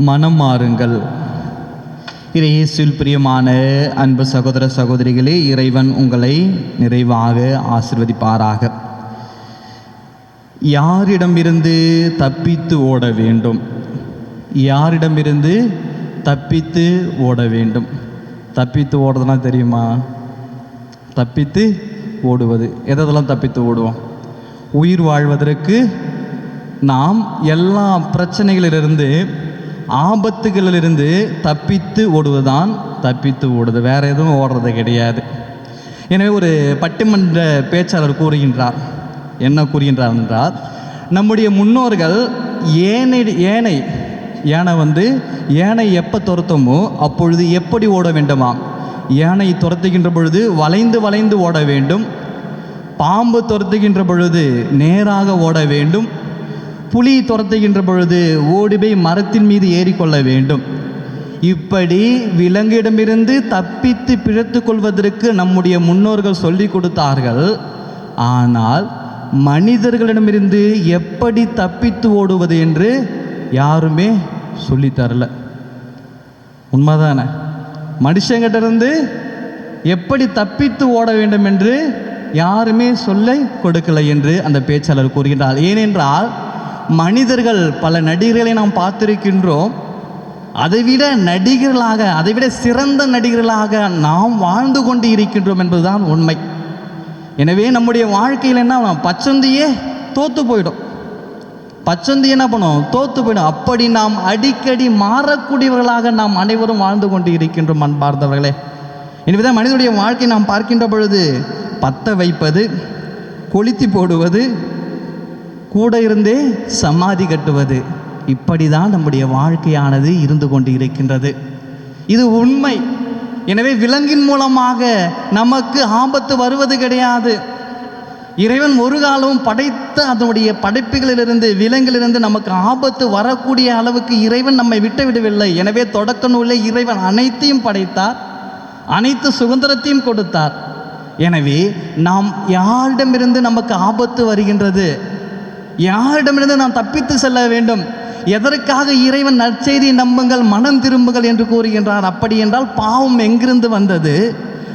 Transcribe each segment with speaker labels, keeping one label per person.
Speaker 1: மனம் மாறுங்கள். இறையேசில் பிரியமான அன்பு சகோதர சகோதரிகளே இறைவன் உங்களை நிறைவாக ஆசிர்வதிப்பாராக. யாரிடமிருந்து தப்பித்து ஓட வேண்டும்? யாரிடமிருந்து தப்பித்து ஓட வேண்டும்? தப்பித்து ஓடுறதுனா தெரியுமா? தப்பித்து ஓடுவது. எதெல்லாம் தப்பித்து ஓடுவோம்? உயிர் வாழ்வதற்கு நாம் எல்லா பிரச்சனைகளிலிருந்து ஆபத்துகளிலிருந்து தப்பித்து ஓடுவதுதான் தப்பித்து ஓடுது வேற எதுவும் ஓடுறது கிடையாது. எனவே ஒரு பட்டிமன்ற பேச்சாளர் கூறுகின்றார். என்ன கூறுகின்றார் என்றால் நம்முடைய முன்னோர்கள் ஏனை ஏனை யானை வந்து யானை எப்போ துரத்தமோ அப்பொழுது எப்படி ஓட வேண்டுமாம் யானை துரத்துகின்ற பொழுது வளைந்து வளைந்து ஓட வேண்டும். பாம்பு துரத்துகின்ற பொழுது நேராக ஓட வேண்டும். புலி துரத்துகின்ற பொழுது ஓடி போய் மரத்தின் மீது ஏறிக்கொள்ள வேண்டும். இப்படி விலங்கிடமிருந்து தப்பித்து பிழைத்து கொள்வதற்கு நம்முடைய முன்னோர்கள் சொல்லிக் கொடுத்தார்கள். ஆனால் மனிதர்களிடமிருந்து எப்படி தப்பித்து ஓடுவது என்று யாருமே சொல்லித்தரல உண்மைதானே? மனுஷங்கிட்ட இருந்து எப்படி தப்பித்து ஓட வேண்டும் என்று யாருமே சொல்ல கொடுக்கலை என்று அந்த பேச்சாளர் கூறுகின்றார். ஏனென்றால் மனிதர்கள் பல நடிகர்களை நாம் பார்த்திருக்கின்றோம். அதைவிட நடிகர்களாக அதைவிட சிறந்த நடிகர்களாக நாம் வாழ்ந்து கொண்டு இருக்கின்றோம் என்பதுதான் உண்மை. எனவே நம்முடைய வாழ்க்கையில் என்ன பச்சந்தியே தோத்து போயிடும். பச்சந்தி என்ன பண்ணும்? தோத்து போயிடும். அப்படி நாம் அடிக்கடி மாறக்கூடியவர்களாக நாம் அனைவரும் வாழ்ந்து கொண்டு இருக்கின்றோம் அன்பார்ந்தவர்களே. எனவேதான் மனிதனுடைய வாழ்க்கை நாம் பார்க்கின்ற பொழுது பத்த வைப்பது கொளுத்தி போடுவது கூட இருந்தே சமாதி கட்டுவது. இப்படி தான் நம்முடைய வாழ்க்கையானது இருந்து கொண்டு இருக்கின்றது இது உண்மை. எனவே விலங்கின் மூலமாக நமக்கு ஆபத்து வருவது கிடையாது. இறைவன் ஒரு காலமும் படைத்த அதனுடைய படைப்புகளிலிருந்து விலங்கிலிருந்து நமக்கு ஆபத்து வரக்கூடிய அளவுக்கு இறைவன் நம்மை விட்டு விடவில்லை. எனவே தொடக்க நூலில் இறைவன் அனைத்தையும் படைத்தார் அனைத்து சுதந்திரத்தையும் கொடுத்தார். எனவே நாம் யாரிடமிருந்து நமக்கு ஆபத்து வருகின்றது? யாரிடமிருந்து நாம் தப்பித்து செல்ல வேண்டும்? எதற்காக இறைவன் நற்செய்தி நம்புங்கள் மனம் திரும்புங்கள் என்று கூறுகின்றார் அப்படி என்றால் பாவம் எங்கிருந்து வந்தது?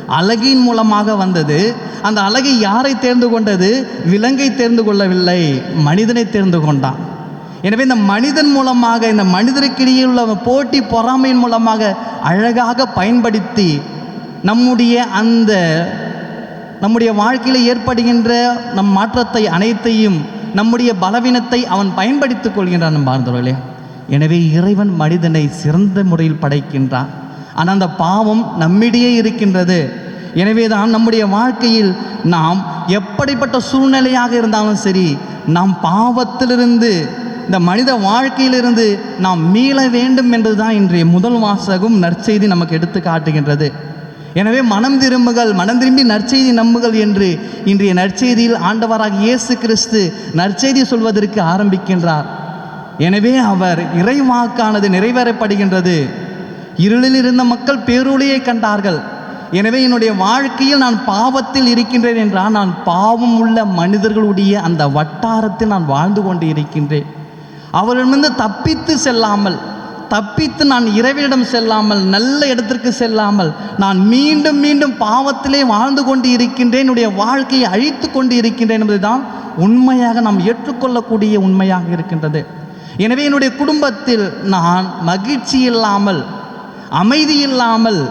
Speaker 1: அழகின் மூலமாக வந்தது. அந்த அழகை யாரை தேர்ந்து கொண்டது? விலங்கை தேர்ந்து கொள்ளவில்லை மனிதனை தேர்ந்து கொண்டான். எனவே இந்த மனிதன் மூலமாக இந்த மனிதருக்கிடையே உள்ள போட்டி பொறாமையின் மூலமாக அழகாக பயன்படுத்தி நம்முடைய அந்த நம்முடைய வாழ்க்கையில் ஏற்படுகின்ற நம் மாற்றத்தை அனைத்தையும் நம்முடைய பலவீனத்தை அவன் பயன்படுத்திக் கொள்கின்றான் பார்ந்தவர்களே எனவே இறைவன் மனிதனை சிறந்த முறையில் படைக்கின்றான். ஆனால் அந்த பாவம் நம்மிடையே இருக்கின்றது. எனவே தான் நம்முடைய வாழ்க்கையில் நாம் எப்படிப்பட்ட சூழ்நிலையாக இருந்தாலும் சரி நாம் பாவத்திலிருந்து இந்த மனித வாழ்க்கையிலிருந்து நாம் மீள வேண்டும் என்பதுதான் இன்றைய முதல் வாசகம் நற்செய்தி நமக்கு எடுத்து காட்டுகின்றது. எனவே மனம் திரும்புகள் மனம் திரும்பி நற்செய்தி நம்புகள் என்று இன்றைய நற்செய்தியில் ஆண்டவராக இயேசு கிறிஸ்து நற்செய்தி சொல்வதற்கு ஆரம்பிக்கின்றார். எனவே அவர் இறைவாக்கானது நிறைவேறப்படுகின்றது. இருளில் இருந்த மக்கள் பேரொளியை கண்டார்கள். எனவே என்னுடைய வாழ்க்கையில் நான் பாவத்தில் இருக்கின்றேன் என்றால் நான் பாவம் உள்ள மனிதர்களுடைய அந்த வட்டாரத்தில் நான் வாழ்ந்து கொண்டு இருக்கின்றேன். அவரிடமிருந்து தப்பித்து செல்லாமல் தப்பித்து நான் இறைவனிடம் செல்லாமல் நல்ல இடத்திற்கு செல்லாமல் நான் மீண்டும் மீண்டும் பாவத்திலே வாழ்ந்து கொண்டு இருக்கின்றேன் என்னுடைய வாழ்க்கையை அழித்து கொண்டு இருக்கின்றேன் என்பதுதான் உண்மையாக நாம் ஏற்றுக்கொள்ளக்கூடிய உண்மையாக இருக்கின்றது. எனவே என்னுடைய குடும்பத்தில் நான் மகிழ்ச்சி இல்லாமல் அமைதி இல்லாமல்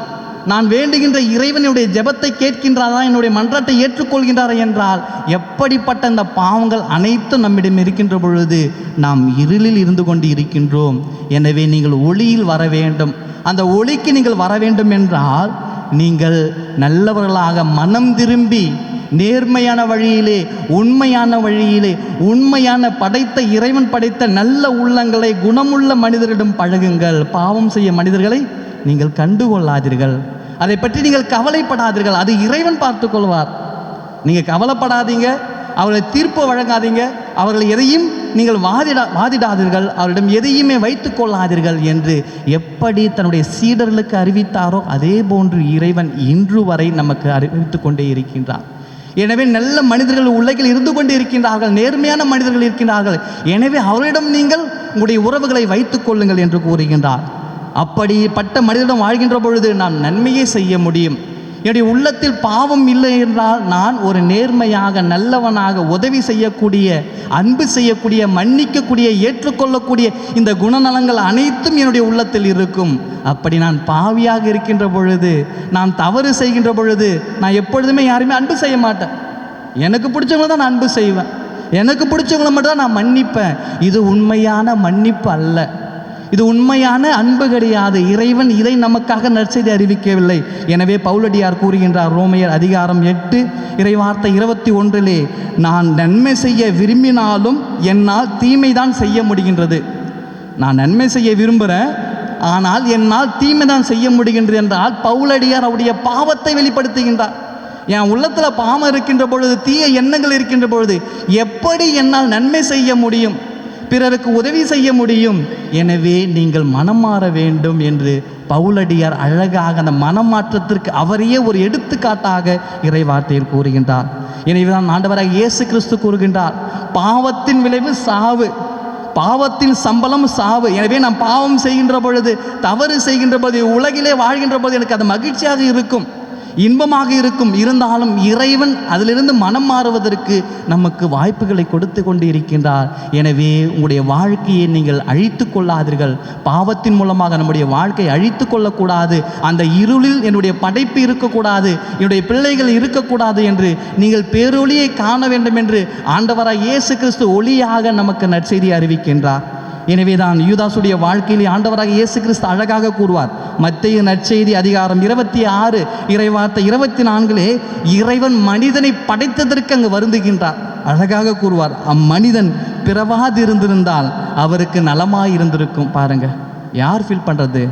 Speaker 1: நான் வேண்டுகின்ற இறைவனுடைய ஜெபத்தை கேட்கின்றாரா என்னுடைய மன்றாட்டை ஏற்றுக்கொள்கின்றாரா என்றால் எப்படிப்பட்ட இந்த பாவங்கள் அனைத்தும் நம்மிடம் இருக்கின்ற பொழுது நாம் இருளில் இருந்து கொண்டு இருக்கின்றோம். எனவே நீங்கள் ஒளியில் வர வேண்டும். அந்த ஒளிக்கு நீங்கள் வர வேண்டும் என்றால் நீங்கள் நல்லவர்களாக மனம் திரும்பி நேர்மையான வழியிலே உண்மையான வழியிலே உண்மையான படைத்த இறைவன் படைத்த நல்ல உள்ளங்களை குணமுள்ள மனிதரிடம் பழகுங்கள். பாவம் செய்ய மனிதர்களை நீங்கள் கண்டுகொள்ளாதீர்கள். அதை பற்றி நீங்கள் கவலைப்படாதீர்கள். அது இறைவன் பார்த்து கொள்வார். நீங்கள் கவலைப்படாதீங்க. அவர்களை தீர்ப்பு வழங்காதீங்க. அவர்கள் எதையும் நீங்கள் வாதிடா வாதிடாதீர்கள். அவரிடம் எதையுமே வைத்துக் கொள்ளாதீர்கள் என்று எப்படி தன்னுடைய சீடர்களுக்கு அறிவித்தாரோ அதே போன்று இறைவன் இன்று வரை நமக்கு அறிவித்து கொண்டே இருக்கின்றார் எனவே நல்ல மனிதர்கள் உலகில் இருந்து கொண்டு இருக்கின்றார்கள் நேர்மையான மனிதர்கள் இருக்கின்றார்கள். எனவே அவரிடம் நீங்கள் உங்களுடைய உறவுகளை வைத்துக் கொள்ளுங்கள் என்று கூறுகின்றார். அப்படிப்பட்ட மனிதனிடம் வாழ்கின்ற பொழுது நான் நன்மையை செய்ய முடியும். என்னுடைய உள்ளத்தில் பாவம் இல்லை என்றால் நான் ஒரு நேர்மையாக நல்லவனாக உதவி செய்யக்கூடிய அன்பு செய்யக்கூடிய மன்னிக்கக்கூடிய ஏற்றுக்கொள்ளக்கூடிய இந்த குணநலங்கள் அனைத்தும் என்னுடைய உள்ளத்தில் இருக்கும். அப்படி நான் பாவியாக இருக்கின்ற பொழுது நான் தவறு செய்கின்ற பொழுது நான் எப்பொழுதுமே யாருமே அன்பு செய்ய மாட்டேன். எனக்கு பிடிச்சவங்கள தான் நான் அன்பு செய்வேன். எனக்கு பிடிச்சவங்கள மட்டும் தான் நான் மன்னிப்பேன். இது உண்மையான மன்னிப்பு அல்ல. இது உண்மையான அன்பு கிடையாது இறைவன் இதை நமக்காக நற்செய்தி அறிவிக்கவில்லை. எனவே பவுலடியார் கூறுகின்றார் ரோமையர் அதிகாரம் எட்டு இறைவார்த்தை இருபத்தி ஒன்றிலே நான் நன்மை செய்ய விரும்பினாலும் என்னால் தீமை தான் செய்ய முடிகின்றது. நான் நன்மை செய்ய விரும்புகிறேன் ஆனால் என்னால் தீமை தான் செய்ய முடிகின்றது என்றால் பவுலடியார் அவருடைய பாவத்தை வெளிப்படுத்துகின்றார். என் உள்ளத்தில் பாவம் இருக்கின்ற பொழுது தீய எண்ணங்கள் இருக்கின்ற பொழுது எப்படி என்னால் நன்மை செய்ய முடியும்? பிறருக்கு உதவி செய்ய முடியும். எனவே நீங்கள் மனம் மாற வேண்டும் என்று பவுலடியார் அழகாக அந்த மனமாற்றத்திற்கு அவரையே ஒரு எடுத்துக்காட்டாக இறைவார்த்தையில் கூறுகின்றார். எனவேதான் ஆண்டவராக இயேசு கிறிஸ்து கூறுகின்றார் பாவத்தின் விளைவு சாவு பாவத்தின் சம்பளம் சாவு. எனவே நான் பாவம் செய்கின்ற பொழுது தவறு செய்கின்ற பொழுது உலகிலே வாழ்கின்ற பொழுது எனக்கு அது மகிழ்ச்சியாக இருக்கும். இன்பமாக இருக்கும் இருந்தாலும் இறைவன் அதிலிருந்து மனம் மாறுவதற்கு நமக்கு வாய்ப்புகளை கொடுத்து கொண்டு இருக்கின்றார் எனவே உங்களுடைய வாழ்க்கையை நீங்கள் அழித்து கொள்ளாதீர்கள். பாவத்தின் மூலமாக நம்முடைய வாழ்க்கையை அழித்து கொள்ளக்கூடாது. அந்த இருளில் என்னுடைய படைப்பு இருக்கக்கூடாது. என்னுடைய பிள்ளைகள் இருக்கக்கூடாது என்று நீங்கள் பேரொளியை காண வேண்டும் என்று ஆண்டவராக இயேசு கிறிஸ்து ஒளியாக நமக்கு நற்செய்தி அறிவிக்கின்றார். எனவே தான் யூதாசுடைய வாழ்க்கையிலே ஆண்டவராக இயேசு கிறிஸ்து அழகாக கூறுவார். மத்திய நற்செய்தி அதிகாரம் இருபத்தி ஆறு இறைவார்த்தை இருபத்தி நான்கிலே இறைவன் மனிதனை படைத்ததற்கு அங்கு வருந்துகின்றார். அழகாக கூறுவார் அம்மனிதன் பிறவாதிருந்திருந்தால் அவருக்கு நலமாய் இருந்திருக்கும் பாருங்க யார் ஃபீல் பண்ணுறது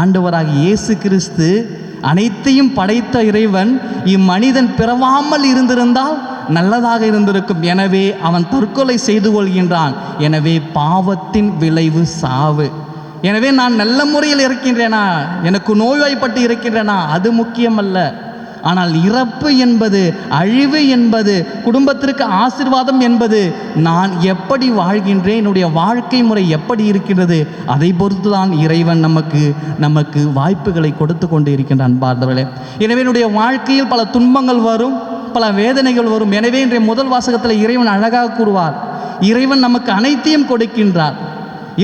Speaker 1: ஆண்டவராக இயேசு கிறிஸ்து அனைத்தையும் படைத்த இறைவன் இம்மனிதன் பிறவாமல் இருந்திருந்தால் நல்லதாக இருந்திருக்கும். எனவே அவன் தற்கொலை செய்து கொள்கின்றான். எனவே பாவத்தின் விளைவு சாவு. எனவே நான் நல்ல முறையில் இருக்கின்றேனா? எனக்கு நோய்வாய்ப்பட்டு இருக்கின்றேனா? அது முக்கியமல்ல. ஆனால் இறப்பு என்பது அழிவு என்பது குடும்பத்திற்கு ஆசிர்வாதம் என்பது நான் எப்படி வாழ்கின்றேன்? என்னுடைய வாழ்க்கை முறை எப்படி இருக்கின்றது? அதை பொறுத்து தான் இறைவன் நமக்கு நமக்கு வாய்ப்புகளை கொடுத்து கொண்டு இருக்கின்றான் பார்த்தவர்களே எனவே என்னுடைய வாழ்க்கையில் பல துன்பங்கள் வரும். பல வேதனைகள் வரும். எனவே இன்றைய முதல் வாசகத்தில் இறைவன் அழகாக கூறுவார் இறைவன் நமக்கு அனைத்தையும் கொடுக்கின்றார்.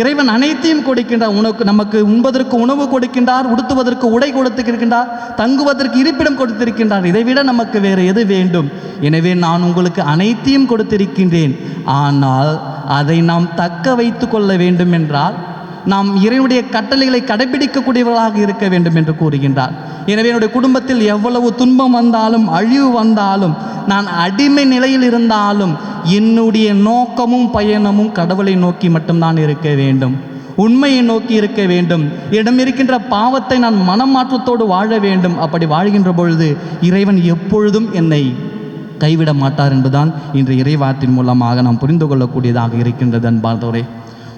Speaker 1: இறைவன் அனைத்தையும் கொடுக்கின்றார். உனக்கு நமக்கு உண்பதற்கு உணவு கொடுக்கின்றார் உடுத்துவதற்கு உடை கொடுத்திருக்கின்றார் தங்குவதற்கு இருப்பிடம் கொடுத்திருக்கின்றார். இதைவிட நமக்கு வேறு எது வேண்டும்? எனவே நான் உங்களுக்கு அனைத்தையும் கொடுத்திருக்கின்றேன். ஆனால் அதை நாம் தக்க வைத்து கொள்ள வேண்டும் என்றால் நாம் இறைவனுடைய கட்டளைகளை கடைபிடிக்கக்கூடியவர்களாக இருக்க வேண்டும் என்று கூறுகின்றார். எனவே என்னுடைய குடும்பத்தில் எவ்வளவு துன்பம் வந்தாலும் அழிவு வந்தாலும் நான் அடிமை நிலையில் இருந்தாலும் என்னுடைய நோக்கமும் பயணமும் கடவுளை நோக்கி மட்டும்தான் இருக்க வேண்டும். உண்மையை நோக்கி இருக்க வேண்டும். இடம் இருக்கின்ற பாவத்தை நான் மனமாற்றத்தோடு வாழ வேண்டும். அப்படி வாழ்கின்ற பொழுது இறைவன் எப்பொழுதும் என்னை கைவிட மாட்டார் என்பதுதான் இன்று இறைவாற்றின் மூலமாக நாம் புரிந்து கொள்ளக்கூடியதாக இருக்கின்றது அன்பார்ந்தவரே.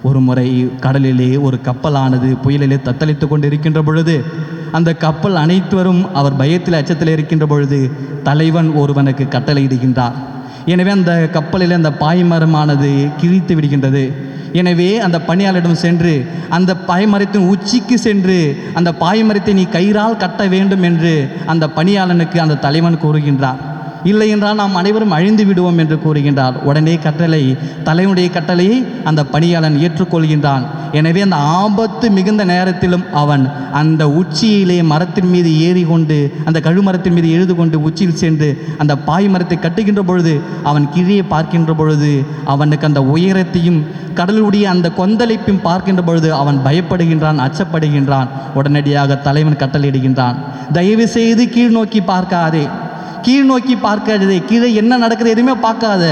Speaker 1: ஒரு முறை கடலிலே ஒரு கப்பலானது புயலிலே தத்தளித்து கொண்டு இருக்கின்ற பொழுது அந்த கப்பல் அனைத்துவரும் அவர் பயத்தில் அச்சத்தில் இருக்கின்ற பொழுது தலைவன் ஒருவனுக்கு கட்டளையிடுகின்றார். எனவே அந்த கப்பலில் அந்த பாய்மரமானது கிழித்து விடுகின்றது. எனவே அந்த பணியாளரிடம் சென்று அந்த பாய்மரத்தின் உச்சிக்கு சென்று அந்த பாய்மரத்தை நீ கயிறால் கட்ட வேண்டும் என்று அந்த பணியாளனுக்கு அந்த தலைவன் கூறுகின்றார். இல்லை என்றால் நாம் அனைவரும் அழிந்து விடுவோம் என்று கூறுகின்றார். உடனே கட்டளை தலைவனுடைய கட்டளையை அந்த பணியாளன் ஏற்றுக்கொள்கின்றான். எனவே அந்த ஆபத்து மிகுந்த நேரத்திலும் அவன் அந்த உச்சியிலே மரத்தின் மீது ஏறி கொண்டு அந்த கழுமரத்தின் மீது எழுது கொண்டு உச்சியில் சென்று அந்த பாய் மரத்தை கட்டுகின்ற பொழுது அவன் கீழே பார்க்கின்ற பொழுது அவனுக்கு அந்த உயரத்தையும் கடலுடைய அந்த கொந்தளிப்பையும் பார்க்கின்ற பொழுது அவன் பயப்படுகின்றான் அச்சப்படுகின்றான். உடனடியாக தலைவன் கட்டளையிடுகின்றான். தயவு செய்து கீழ் நோக்கி பார்க்காதே. கீழ் நோக்கி பார்க்காதே. கீழே என்ன நடக்குது எதுவுமே பார்க்காத.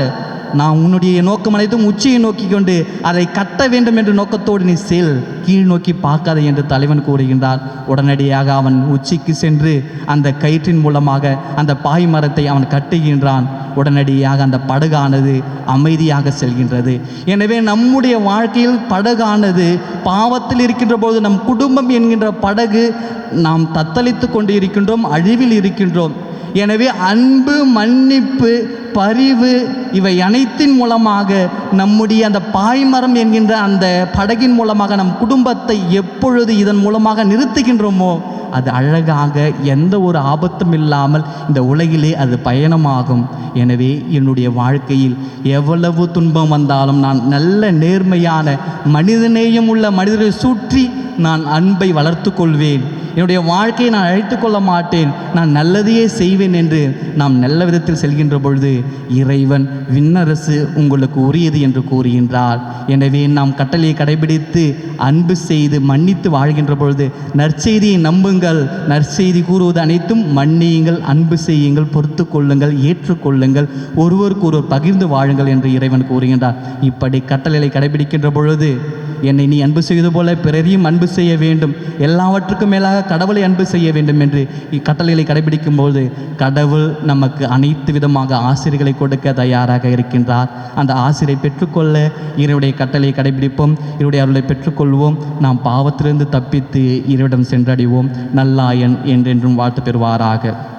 Speaker 1: நான் உன்னுடைய நோக்கம் அனைத்தும் உச்சியை நோக்கி கொண்டு அதை கட்ட வேண்டும் என்ற நோக்கத்தோடு நீ செல். கீழ் நோக்கி பார்க்காத என்று தலைவன் கூறுகின்றார். உடனடியாக அவன் உச்சிக்கு சென்று அந்த கயிற்றின் மூலமாக அந்த பாய் மரத்தை அவன் கட்டுகின்றான். உடனடியாக அந்த படகானது அமைதியாக செல்கின்றது. எனவே நம்முடைய வாழ்க்கையில் படகானது பாவத்தில் இருக்கின்ற போது நம் குடும்பம் என்கின்ற படகு நாம் தத்தளித்து கொண்டு இருக்கின்றோம் அழிவில் இருக்கின்றோம். எனவே அன்பு மன்னிப்பு பரிவு இவை அனைத்தின் மூலமாக நம்முடைய அந்த பாய்மரம் என்கின்ற அந்த படகின் மூலமாக நம் குடும்பத்தை எப்பொழுது இதன் மூலமாக நிறுத்துகின்றோமோ அது அழகாக எந்த ஒரு ஆபத்தும் இல்லாமல் இந்த உலகிலே அது பயணமாகும். எனவே என்னுடைய வாழ்க்கையில் எவ்வளவு துன்பம் வந்தாலும் நான் நல்ல நேர்மையான மனிதநேயம் உள்ள மனிதரை சுற்றி நான் அன்பை வளர்த்து கொள்வேன். என்னுடைய வாழ்க்கையை நான் அழைத்து கொள்ள மாட்டேன். நான் நல்லதையே செய்வேன் என்று நாம் நல்ல விதத்தில் செல்கின்ற பொழுது இறைவன் விண்ணரசு உங்களுக்கு உரியது என்று கூறுகின்றார். எனவே நாம் கட்டளையை கடைபிடித்து அன்பு செய்து மன்னித்து வாழ்கின்ற பொழுது நற்செய்தியை நம்புங்கள். நற்செய்தி கூறுவது அனைத்தும் மன்னியுங்கள் அன்பு செய்யுங்கள் பொறுத்து கொள்ளுங்கள் ஏற்றுக்கொள்ளுங்கள் ஒருவருக்கு ஒருவர் பகிர்ந்து வாழுங்கள் என்று இறைவன் கூறுகின்றார். இப்படி கட்டளைகளை கடைபிடிக்கின்ற பொழுது என்னை நீ அன்பு செய்வது போல பிறரையும் அன்பு செய்ய வேண்டும். எல்லாவற்றுக்கும் மேலாக கடவுளை அன்பு செய்ய வேண்டும் என்று இக்கட்டளைகளை கடைபிடிக்கும் போது கடவுள் நமக்கு அனைத்து விதமாக ஆசிரியர்களை கொடுக்க தயாராக இருக்கின்றார். அந்த ஆசிரியை பெற்றுக்கொள்ள இவருடைய கட்டளையை கடைபிடிப்போம். இவருடைய அருளை பெற்றுக்கொள்வோம். நாம் பாவத்திலிருந்து தப்பித்து இறைவிடம் சென்றடைவோம். நல்லாயன் என்றென்றும் வாழ்த்து பெறுவாராக.